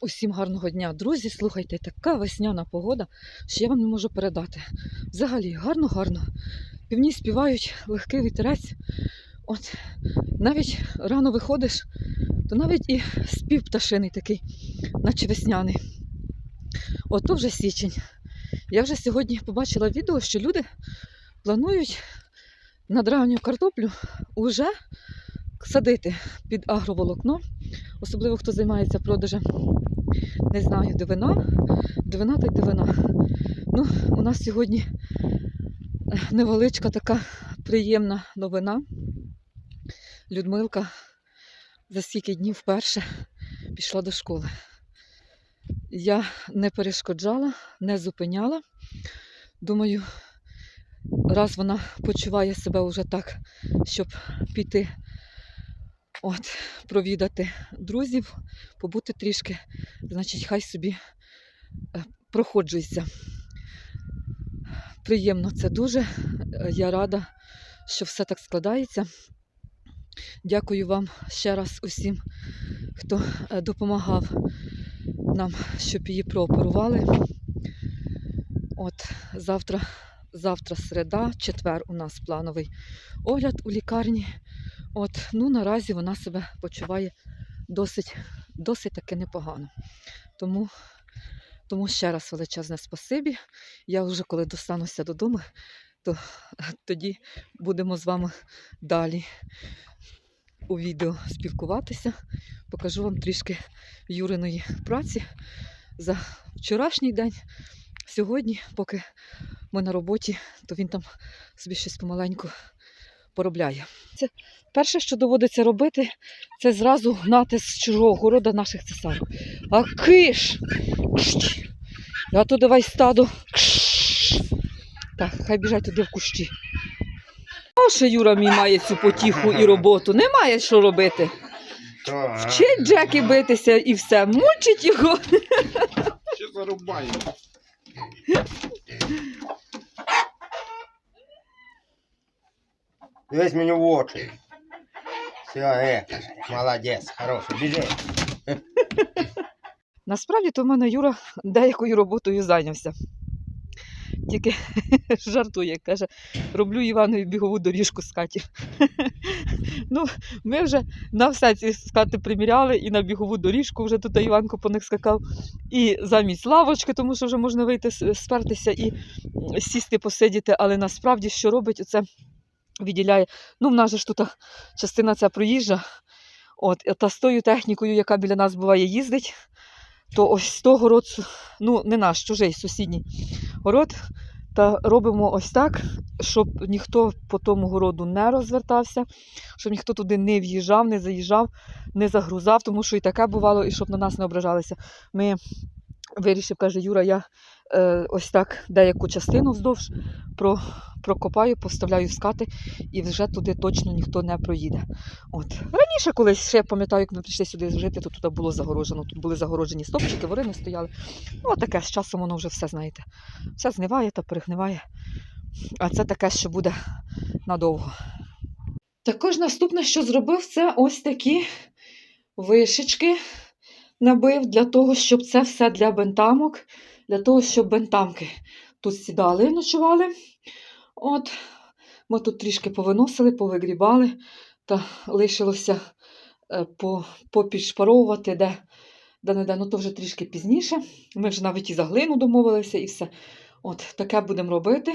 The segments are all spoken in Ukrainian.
Усім гарного дня, друзі. Слухайте, така весняна погода, що я вам не можу передати. Взагалі, гарно-гарно. Півні співають, легкий вітерець. От навіть рано виходиш, то навіть і спів пташиний такий, наче весняний. От то вже січень. Я вже сьогодні побачила відео, що люди планують над ранню картоплю уже садити під агроволокно, особливо хто займається продажем не знаю, дивина. Дивина та й дивина. Ну, у нас сьогодні е, невеличка така приємна новина. Людмилка за скільки днів вперше пішла до школи. Я не перешкоджала, не зупиняла. Думаю, раз вона почуває себе вже так, щоб піти от, провідати друзів, побути трішки, значить, хай собі е, проходжується. Приємно це дуже. Е, Я рада, що все так складається. Дякую вам ще раз усім, хто е, допомагав нам, щоб її прооперували. От завтра, завтра середа, четвер у нас плановий огляд у лікарні. От, ну наразі вона себе почуває досить, досить таки непогано. Тому, тому ще раз величезне спасибі. Я вже коли достануся додому, то тоді будемо з вами далі у відео спілкуватися. Покажу вам трішки Юриної праці за вчорашній день. Сьогодні, поки ми на роботі, то він там собі щось помаленьку поробляє. Це перше, що доводиться робити, це зразу гнати з чужого города наших цесарок. А киш! А то давай стадо. Так, хай біжать туди в кущі. А ще Юра мій має цю потіху і роботу. Немає що робити. Вчить Джекі битися і все. Мучить його. Ще зарубаємо. Дивись мені в очі. Все, е, молодець, хороший, біжи. Насправді то в мене Юра деякою роботою зайнявся. Тільки жартує, каже, роблю Іванові бігову доріжку з Каті. ну, ми вже на все ці скати приміряли і на бігову доріжку вже тут Іванко по них скакав. І замість лавочки, тому що вже можна вийти спертися і сісти, посидіти, але насправді що робить, оце відділяє. Ну, в нас же ж тут частина ця проїжджа. От, та з тою технікою, яка біля нас буває, їздить, то ось то город, ну не наш, чужий, сусідній город. Та робимо ось так, щоб ніхто по тому городу не розвертався, щоб ніхто туди не в'їжджав, не заїжджав, не загрузав, тому що і таке бувало, і щоб на нас не ображалися. Ми вирішив, каже Юра, я ось так деяку частину вздовж прокопаю, поставляю скати, і вже туди точно ніхто не проїде. От. Раніше колись ще я пам'ятаю, як ми прийшли сюди жити, то тут було загорожено. Тут були загороджені стовпчики, ворини стояли. Ну, таке з часом воно вже все, знаєте, все зниває та перегниває. А це таке, що буде надовго. Також наступне, що зробив, це ось такі вишечки набив для того, щоб це все для бентамок, для того, щоб бентамки тут сідали, ночували. От, ми тут трішки повиносили, повигрібали, та лишилося е, по, попідшпаровувати, де, де не де, ну то вже трішки пізніше. Ми вже навіть і за глину домовилися, і все. От таке будемо робити.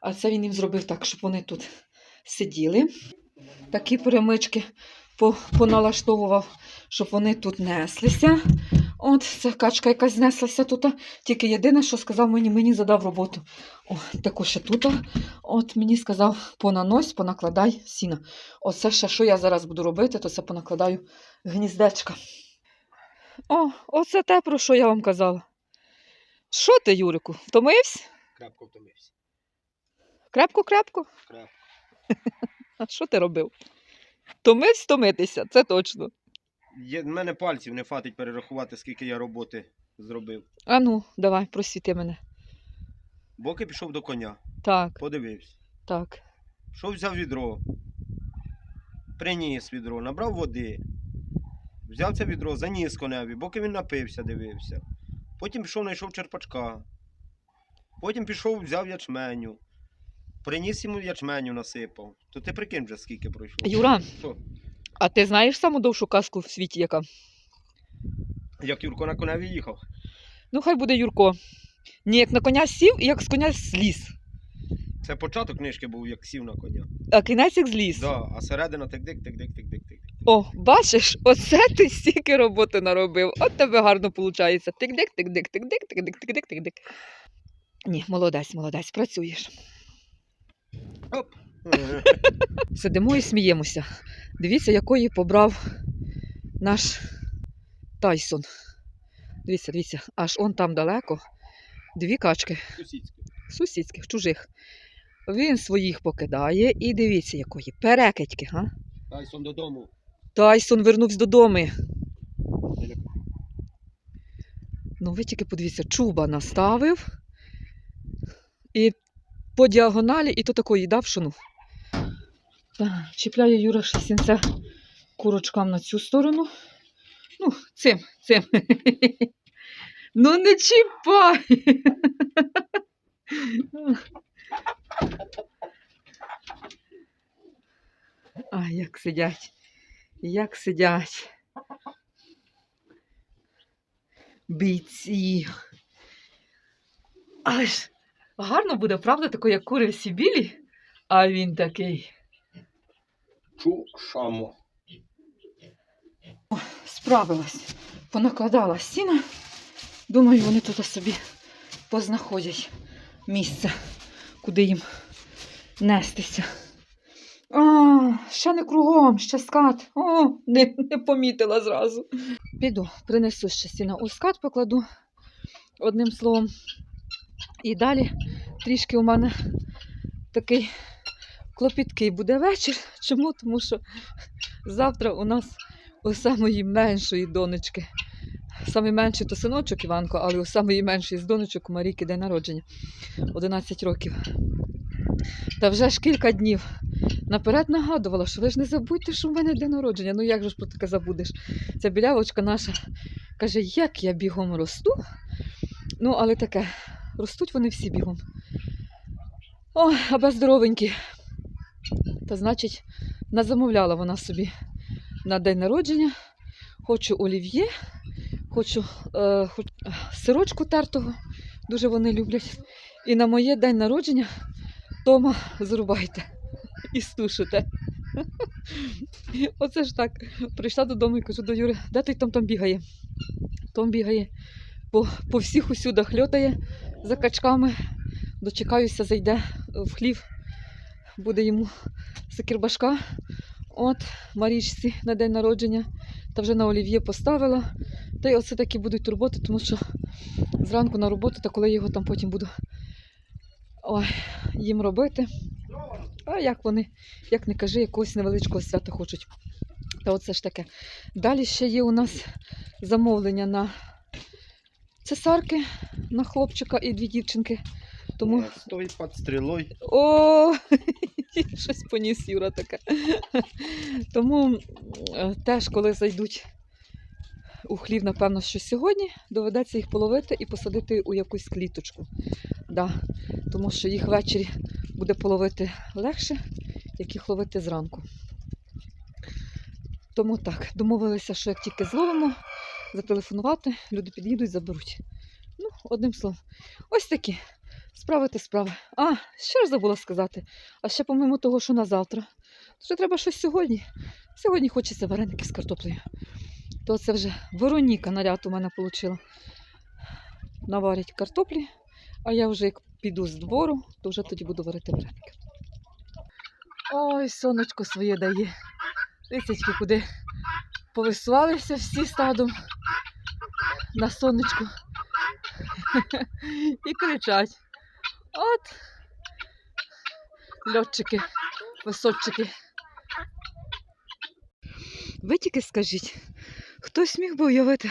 А це він їм зробив так, щоб вони тут сиділи. Такі перемички поналаштовував, щоб вони тут неслися. От, це качка якась знеслася тут. Тільки єдине, що сказав мені, мені задав роботу. О, також ще тут. От мені сказав, понанось, понакладай сіна. Оце ще, що я зараз буду робити, то це понакладаю гніздечка. О, оце те, про що я вам казала. Що ти, Юрику, втомився? Крапко втомився. Крепко-крепко? Крапко. А що ти робив? Втомився втомитися, це точно. В мене пальців не хватить перерахувати, скільки я роботи зробив. А ну, давай, просвіти мене. Боки пішов до коня, Так, подивився. так. Що взяв відро? Приніс відро, набрав води. взяв це відро, заніс коневі, поки він напився, дивився. Потім пішов, знайшов черпачка. Потім пішов, взяв ячменю. Приніс йому ячменю, насипав. То ти прикинь вже скільки пройшло. Юра, Що? А ти знаєш саму довшу казку в світі, яка? Як Юрко на коневі їхав. Ну, хай буде Юрко. Ні, як на коня сів і як з коня зліз. Це початок книжки був, як сів на коня. А кінець як зліз. Да, а середина тик-дик, тик-дик, тик-дик, тик-дик. О, бачиш, оце ти стільки роботи наробив. От тебе гарно виходить. Тик-дик, тик-дик, тик-дик, тик-дик, тик-дик, тик-дик. Ні, молодець, молодець, працюєш. Оп. Сидимо і сміємося. Дивіться, якої побрав наш Тайсон. Дивіться, дивіться, аж он там далеко. Дві качки Сусідське. сусідських, чужих. Він своїх покидає і дивіться, якої. Перекидьки, га? Тайсон додому. Тайсон вернувся додому. Ну, ви тільки подивіться, чуба наставив. І по діагоналі, і то такої дав шину. Так, чіпляє Юра Шесінця курочкам на цю сторону. Ну, цим, цим. Ну, не чіпай. А, як сидять. Як сидять. Бійці. Але ж гарно буде, правда, такий, як кури всі білі, а він такий. Чу. Справилась. Понакладала стіна. Думаю, вони тут собі познаходять місце, куди їм нестися. А, ще не кругом, ще скат. О, не, не помітила зразу. Піду, принесу ще стіна у скат, покладу одним словом. І далі трішки у мене такий клопіткий буде вечір. Чому? Тому що завтра у нас у самої меншої донечки. Самий менший то синочок Іванко, але у самої меншої з донечок у Марійки день народження 11 років. Та вже ж кілька днів наперед нагадувала, що ви ж не забудьте, що в мене день народження. Ну як же ж про таке забудеш? Ця білявочка наша каже, як я бігом росту. Ну, але таке, ростуть вони всі бігом. Ой, аби здоровенькі. Та значить, назамовляла вона собі на день народження. Хочу олів'є, хочу е, хоч, сирочку тертого, дуже вони люблять. І на моє день народження Тома зрубайте і стушите. Оце ж так. Прийшла додому і кажу до Юри, де той Том там бігає? Том бігає по, по всіх усюдах льотає за качками. Дочекаюся, зайде в хлів, буде йому сикірбашка. От Марічці на день народження та вже на олів'є поставила. Та й оце такі будуть турботи, тому що зранку на роботу, та коли його там потім буду ой, їм робити. А як вони, як не кажи, якогось невеличкого свята хочуть. Та оце ж таке. Далі ще є у нас замовлення на цесарки, на хлопчика і дві дівчинки. Тому Стой під стрілою. о, щось поніс Юра таке. Тому е, теж, коли зайдуть у хлів, напевно, що сьогодні, доведеться їх половити і посадити у якусь кліточку. Да. Тому що їх ввечері буде половити легше, як їх ловити зранку. Тому так, домовилися, що як тільки зловимо, зателефонувати, люди під'їдуть, заберуть. Ну, одним словом, ось такі. Справи те справи. А, ще ж забула сказати. А ще помимо того, що на завтра. Ще треба щось сьогодні. Сьогодні хочеться вареники з картоплею. То це вже Вероніка наряд у мене отримала. Наварить картоплі, а я вже як піду з двору, то вже тоді буду варити вареники. Ой, сонечко своє дає. Лисячки куди повисувалися всі стадом на сонечку і кричать. От льотчики, висотчики. Ви тільки скажіть, хтось міг би уявити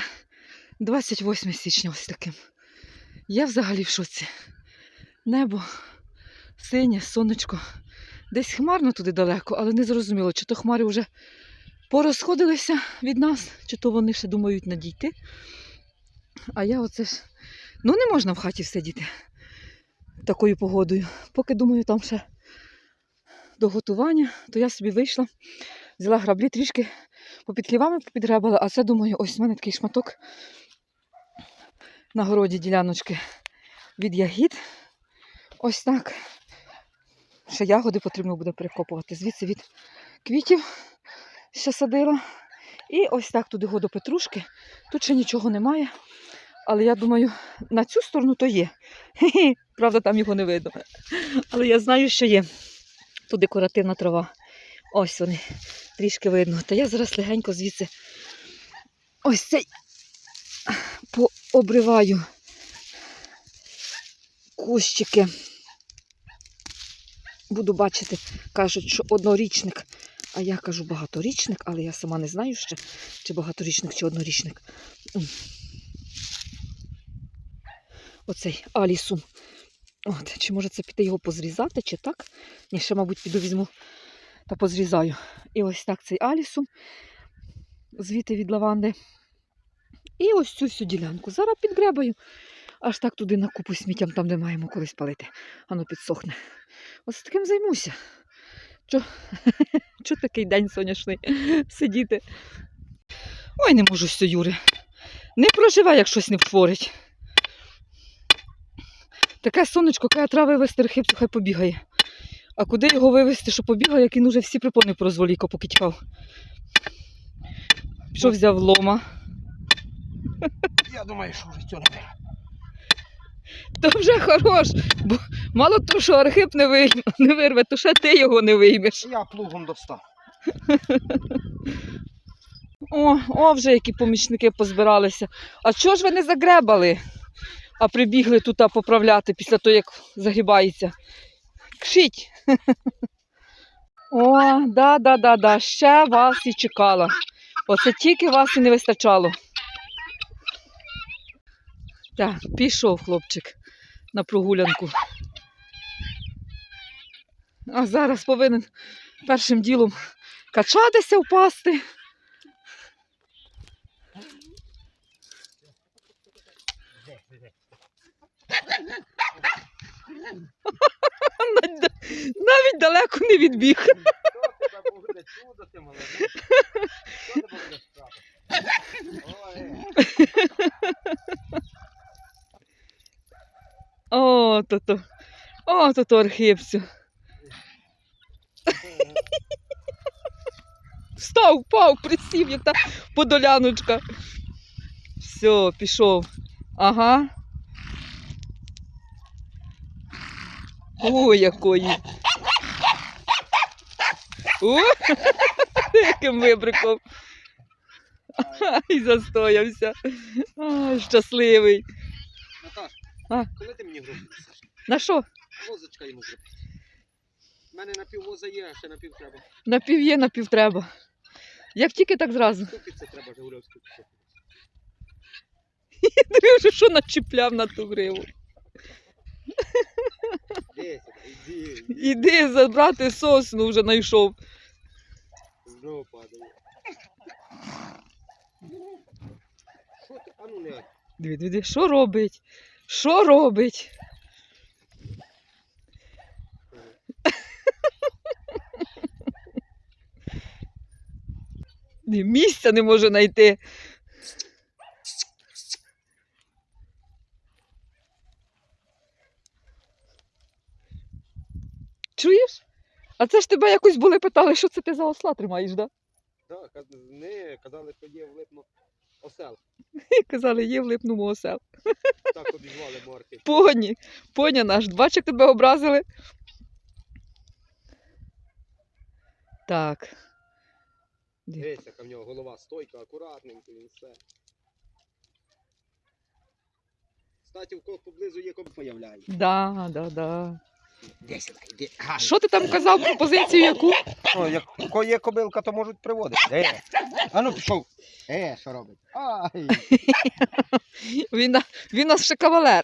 28 січня ось таким. Я взагалі в шоці. Небо, синє, сонечко. Десь хмарно туди далеко, але не зрозуміло, чи то хмари вже порозходилися від нас, чи то вони ще думають надійти. А я оце ж. Ну, не можна в хаті сидіти такою погодою. Поки думаю, там ще до готування, то я собі вийшла, взяла граблі трішки попід хлівами попідгребала, а це думаю, ось в мене такий шматок на городі діляночки від ягід. Ось так. Ще ягоди потрібно буде перекопувати. Звідси від квітів ще садила. І ось так туди до петрушки. Тут ще нічого немає. Але я думаю, на цю сторону то є. Хе-хе. Правда, там його не видно. Але я знаю, що є. Тут декоративна трава. Ось вони. Трішки видно. Та я зараз легенько звідси ось цей пообриваю кущики. Буду бачити, кажуть, що однорічник. А я кажу багаторічник, але я сама не знаю ще, чи багаторічник, чи однорічник. Оцей алісум. От, чи може це піти його позрізати, чи так? Ні, ще, мабуть, піду візьму та позрізаю. І ось так цей алісум звідти від лаванди. І ось цю всю ділянку. Зараз підгребаю. Аж так туди на купу сміттям, там, де маємо колись палити. Воно підсохне. Ось таким займуся. Чо такий день сонячний сидіти? Ой, не можу сьо, Юри. Не проживай, як щось не втворить. Таке сонечко, каже, треба вивезти рехипцю, хай побігає. А куди його вивезти, що побігає, як він уже всі припони прозволіко поки тікав. Що взяв лома? Я думаю, що вже цього не бере. То вже хорош, бо мало того, що архип не, вийме, не вирве, то ще ти його не виймеш. Я плугом достав. О, о, вже які помічники позбиралися. А чого ж ви не загребали, а прибігли тут поправляти після того, як загибається? Кшіть. О, да, да, да, да. Ще вас і чекала. Оце тільки вас і не вистачало. Так, пішов хлопчик на прогулянку. А зараз повинен першим ділом качатися, впасти. Навіть- далеко не відбіг. Що тебе буде чудо, ти молодець? Що тебе буде О, то-то. О, то-то архипцю. Встав, впав, присів, як та подоляночка. Все, пішов. Ага. Ой, якої. О, яким вибриком. Ай, застоявся. Ай, щасливий. Наташ, А? коли ти мені гроші? На що? Возочка йому зробити. У мене на пів воза є, а ще на пів треба. Напів є, напів треба. Як тільки так зразу. Скільки це треба Жигульовську купити? Дивився, що начіпляв на ту гриву. Іди, Іди забрати сосну вже знайшов. знову падає. Що ти? А ну не. Диви, диви, що робить? Що робить? Місця не може знайти. А це ж тебе якось були питали, що це ти за осла тримаєш, да? Так, не, казали, що є в липну осел. Казали, є в липному осел. Так обізвали морки. Поні, поня наш, бач, як тебе образили. Так. Дивись, яка в нього голова стойка, акуратненько, він все. Кстати, в кого поблизу є коб появляє. Да, да, да. Сюди. Ай. Що ти там казав пропозицію яку? О, як ко є кобилка, то можуть приводити. Де? А ну пішов. Е, що робить? Ай. Він, на- він нас ще кавалер.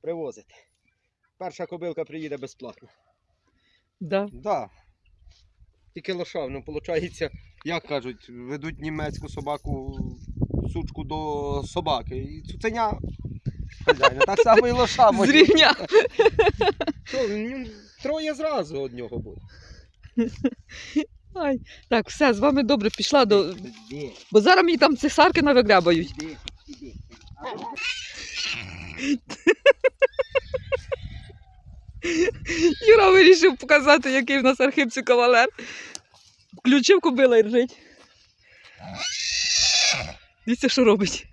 Привозити. Перша кобилка приїде безплатно. Да. Да. Тільки лоша, ну виходить, як кажуть, ведуть німецьку собаку, сучку до собаки. І цуценя. Хазяїна. Так само і лоша. може. Зрівня. Що, ну, троє зразу од нього буде. Ай. Так, все, з вами добре пішла до. Іди, Бо зараз мені там цесарки навигрябають. іди, іди. Юра вирішив показати, який в нас архипці кавалер. Включив кобила і ржить. Дивіться, що робить.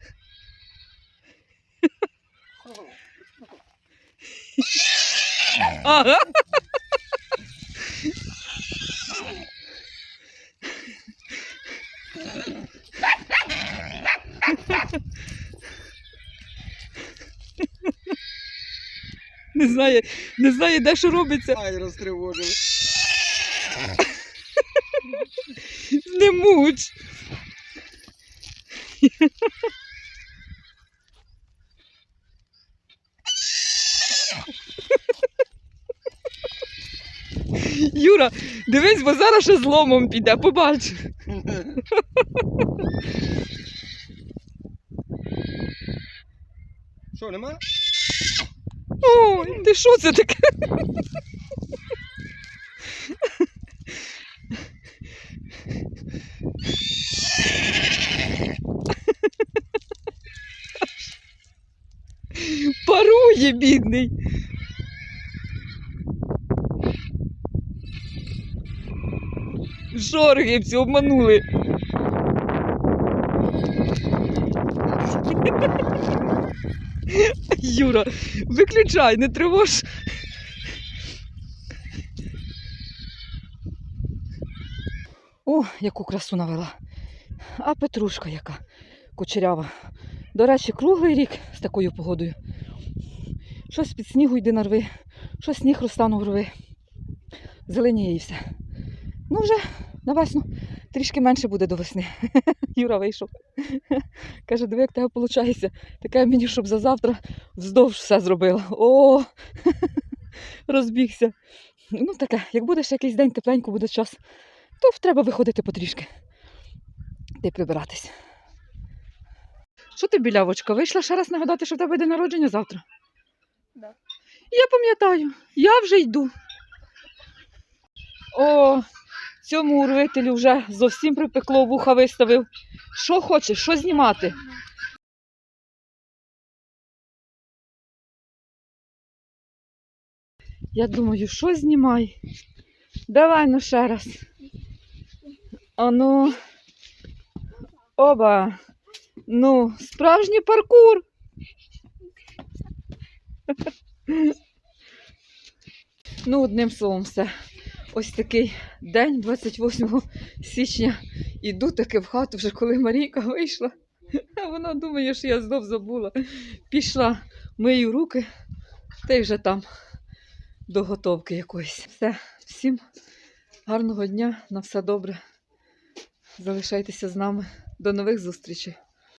Ага. Не знає, не знає, де що робиться. Ай, розтривожили. Не муч. Юра, дивись, бо зараз ще зломом піде, побач. Що, нема? Ой, ти що це таке? Парує, бідний. Жоргівці обманули. Юра, виключай, не тривож. О, яку красу навела. А петрушка яка кучерява. До речі, круглий рік з такою погодою. Щось під снігу йде на рви, щось сніг розтанув рви. Зеленіє і все. Ну вже на весну трішки менше буде до весни. Юра вийшов. Каже, диви, як тебе виходить. Таке мені, щоб за завтра вздовж все зробила. О, розбігся. Ну таке, як буде ще якийсь день тепленько, буде час, то треба виходити потрішки. Й прибиратись. Що ти, білявочка, вийшла ще раз нагадати, що в тебе день народження завтра? Да. Я пам'ятаю, я вже йду. О, цьому урвителю вже зовсім припекло, вуха виставив. Що хочеш, що знімати? Я думаю, що знімай? Давай ну ще раз. Ану. Оба. Ну, справжній паркур. Ну, одним словом, все. Ось такий день, 28 січня. Іду таки в хату, вже коли Марійка вийшла. Вона думає, що я знов забула. Пішла, мию руки, та й вже там до готовки якоїсь. Все, всім гарного дня, на все добре. Залишайтеся з нами. До нових зустрічей.